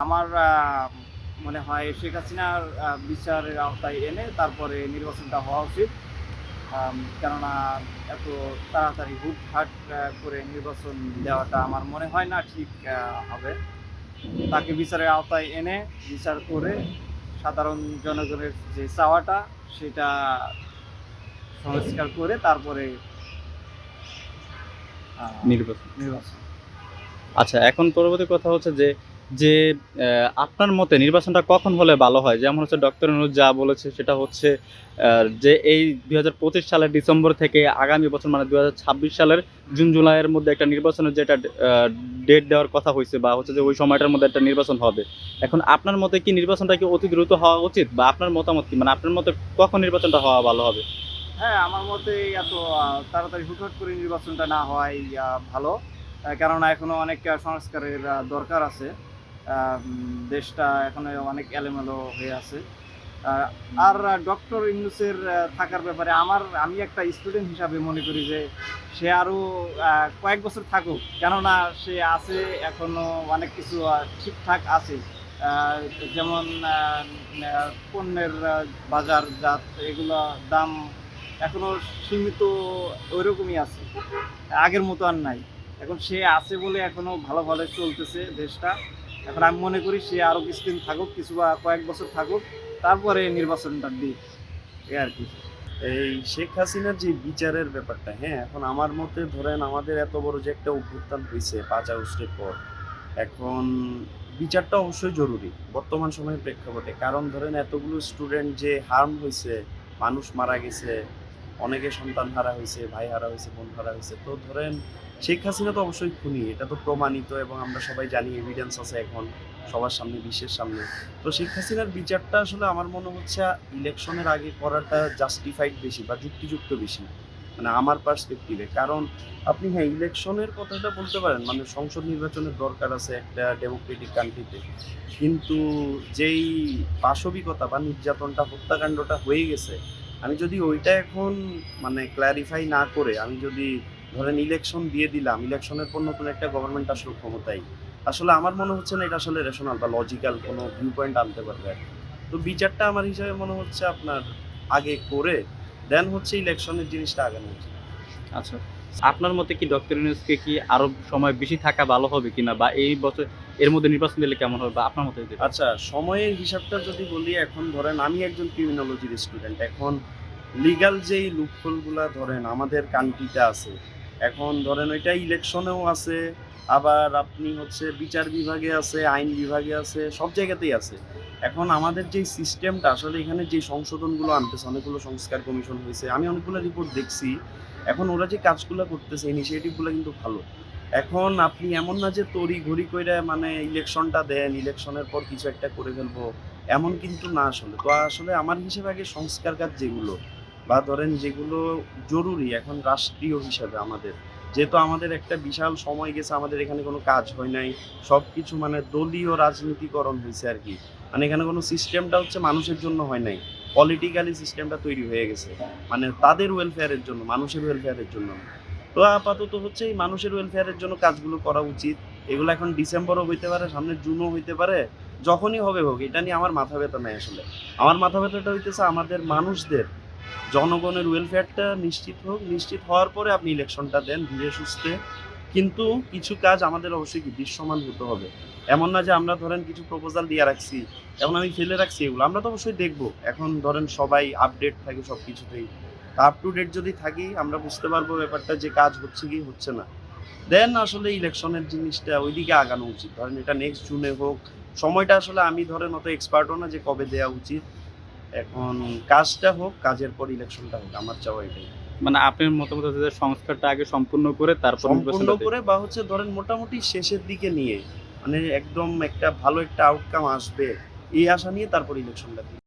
আমার মনে হয় শেখ হাসিনার বিচারের আওতায় এনে তারপরে নির্বাচনটা হওয়া উচিত। কেননা এত তাড়াতাড়ি হুটহাট করে নির্বাচন দেওয়াটা আমার মনে হয় না ঠিক হবে। তাকে বিচারের আওতায় এনে বিচার করে সাধারণ জনগণের যে চাওয়াটা সেটা সংস্কার করে তারপরে নির্বাচন। নির্বাচন। আচ্ছা এখন পরবর্তী কথা হচ্ছে যে যে আপনার মতে নির্বাচনটা কখন হলে ভালো হয়? যেমন হচ্ছে ডক্টর অনুজ যা বলেছে সেটা হচ্ছে যে এই দুই হাজার পঁচিশ সালের ডিসেম্বর থেকে আগামী বছর মানে দুই হাজার ছাব্বিশ সালের জুন, জুলাইয়ের মধ্যে একটা নির্বাচনের যেটা ডেট দেওয়ার কথা হয়েছে বা হচ্ছে যে ওই সময়টার মধ্যে একটা নির্বাচন হবে। এখন আপনার মতে কি নির্বাচনটা কি অতি দ্রুত হওয়া উচিত? বা আপনার মতামত কি? মানে আপনার মতে কখন নির্বাচনটা হওয়া ভালো হবে? হ্যাঁ আমার মতে এত তাড়াতাড়ি হুটহাট করে নির্বাচনটা না হওয়াই ভালো। কেননা এখনও অনেক সংস্কারের দরকার আছে। দেশটা এখনও অনেক এলোমেলো হয়ে আছে। আর ডক্টর ইংলিশের থাকার ব্যাপারে আমার, আমি একটা স্টুডেন্ট হিসাবে মনে করি যে সে আরও কয়েক বছর থাকুক। কেননা সে আছে এখনও অনেক কিছু ঠিকঠাক আছে। যেমন পণ্যের বাজার জাত এগুলো দাম এখনও সীমিত ওইরকমই আছে। আগের মতো আর নাই। এখন সে আছে বলে এখনও ভালোভাবে চলতেছে দেশটা। এখন আমি মনে করি সে আরও কিছুদিন থাকুক, কিছু বা কয়েক বছর থাকুক, তারপরে নির্বাচনটা দিক। এই আর কি। এই শেখ হাসিনার যে বিচারের ব্যাপারটা হ্যাঁ এখন আমার মতে ধরেন আমাদের এত বড় যে একটা অভ্যুত্থান হয়েছে পাঁচ আগস্টের পর, এখন বিচারটা অবশ্যই জরুরি, বর্তমান সময়ের প্রেক্ষাপটে। কারণ ধরেন এতগুলো স্টুডেন্ট যে হার্ম হয়েছে, মানুষ মারা গেছে অনেকে সন্তান হারা হয়েছে, ভাই হারা হয়েছে, বোন হারা হয়েছে। তো ধরেন, শেখ হাসিনা তো অবশ্যই খুনি, এটা তো প্রমাণিত এবং আমরা সবাই জানি এভিডেন্স আছে এখন, সবার সামনে, বিশ্বের সামনে। তো শেখ হাসিনার বিচারটা আসলে আমার মনে হচ্ছে ইলেকশনের আগে করাটা জাস্টিফাইড বেশি বা যুক্তিযুক্ত বেশি মানে আমার পার্সপেক্টিভে কারণ আপনি হ্যাঁ ইলেকশনের কথাটা বলতে পারেন মানে সংসদ নির্বাচনের দরকার আছে একটা ডেমোক্রেটিক কান্ট্রিতে কিন্তু যেই পাশবিকতা বা নির্যাতনটা, হত্যাকাণ্ডটা হয়ে গেছে আমি যদি ওইটা এখন মানে ক্ল্যারিফাই না করে, আমি যদি ধরেন ইলেকশন দিয়ে দিলাম ইলেকশনের পর নতুন একটা গভর্নমেন্ট আসলে ক্ষমতায়, আসলে আমার মনে হচ্ছে না এটা আসলে রেশনাল বা লজিক্যাল কোনো ভিউ পয়েন্ট আনতে পারবে তো বিচারটা আমার হিসাবে মনে হচ্ছে আপনার আগে করে দেন হচ্ছে ইলেকশনের জিনিসটা আগানো উচিত। আচ্ছা। আপনার মতে কি ডক্টর ইউনুসকে কি আরও সময় বেশি থাকা ভালো হবে কিনা বা এই বছর এর মধ্যে নির্বাচন দিলে কেমন হবে বা আপনার মতে আচ্ছা সময়ের হিসাবটা যদি বলি, এখন ধরেন আমি একজন ক্রিমিনোলজির স্টুডেন্ট এখন লিগাল যেই লুপহোলগুলা ধরেন আমাদের কান্ট্রিতে আছে, এখন ধরেন ওইটা ইলেকশনেও আছে, আবার আপনি হচ্ছে বিচার বিভাগে আছে, আইন বিভাগে আছে, সব জায়গাতেই আছে। এখন আমাদের যে সিস্টেমটা আসলে এখানে যে সংশোধনগুলো আনতেছে, অনেকগুলো সংস্কার কমিশন হয়েছে, আমি অনেকগুলো রিপোর্ট দেখছি। এখন ওরা যে কাজগুলো করতেছে ইনিশিয়েটিভগুলো কিন্তু ভালো। এখন আপনি এমন না যে তড়ি ঘড়ি কইরা মানে ইলেকশনটা দেন, ইলেকশনের পর কিছু একটা করে ফেলব, এমন কিন্তু না আসলে। তো আসলে আমার হিসেবে আগে সংস্কার কাজ যেগুলো, বা ধরেন যেগুলো জরুরি এখন রাষ্ট্রীয় হিসাবে আমাদের, যেহেতু আমাদের একটা বিশাল সময় গেছে, আমাদের এখানে কোনো কাজ হয় নাই সব কিছু মানে দলীয় রাজনীতিকরণ হয়েছে আর কি। মানে এখানে কোনো সিস্টেমটা হচ্ছে মানুষের জন্য হয় নাই পলিটিক্যালি সিস্টেমটা তৈরি হয়ে গেছে। মানে তাদের ওয়েলফেয়ারের জন্য, মানুষের ওয়েলফেয়ারের জন্য। তো আপাতত হচ্ছে এই মানুষের ওয়েলফেয়ারের জন্য কাজগুলো করা উচিত। এগুলো এখন ডিসেম্বরও হইতে পারে, সামনে জুনও হইতে পারে, যখনই হবে হোক, এটা নিয়ে আমার মাথা ব্যথা নেই আসলে। আমার মাথা ব্যথাটা হইতেছে আমাদের মানুষদের। জনগণের ওয়েলফেয়ারটা নিশ্চিত হোক, নিশ্চিত হওয়ার পরে আপনি ইলেকশনটা দেন, ধীরে সুস্থে। কিন্তু কিছু কাজ আমাদের অবশ্যই কি দৃশ্যমান হতে হবে। এমন না যে আমরা ধরেন কিছু প্রপোজাল দিয়ে রাখছি, এখন আমি ফেলে রাখছি এগুলো। আমরা তো অবশ্যই দেখব। এখন ধরেন সবাই আপডেট থাকে সব কিছুতেই আপ টু ডেট যদি থাকি আমরা বুঝতে পারব ব্যাপারটা যে কাজ হচ্ছে কি হচ্ছে না। দেন আসলে ইলেকশনের জিনিসটা ওইদিকে আগানো উচিত। ধরেন এটা নেক্সট জুনে হোক সময়টা আসলে আমি ধরেন অত এক্সপার্টও না যে কবে দেওয়া উচিত। এখন কাজটা হোক কাজের পর ইলেকশনটা হোক আমার চাওয়া এটাই। মানে আপনার মতামত হচ্ছে সংস্কারটা আগে সম্পূর্ণ করে তারপর সম্পূর্ণ করে বা হচ্ছে ধরেন মোটামুটি শেষের দিকে নিয়ে মানে একদম একটা ভালো একটা আউটকাম আসবে এই আশা নিয়ে তারপর ইলেকশনটা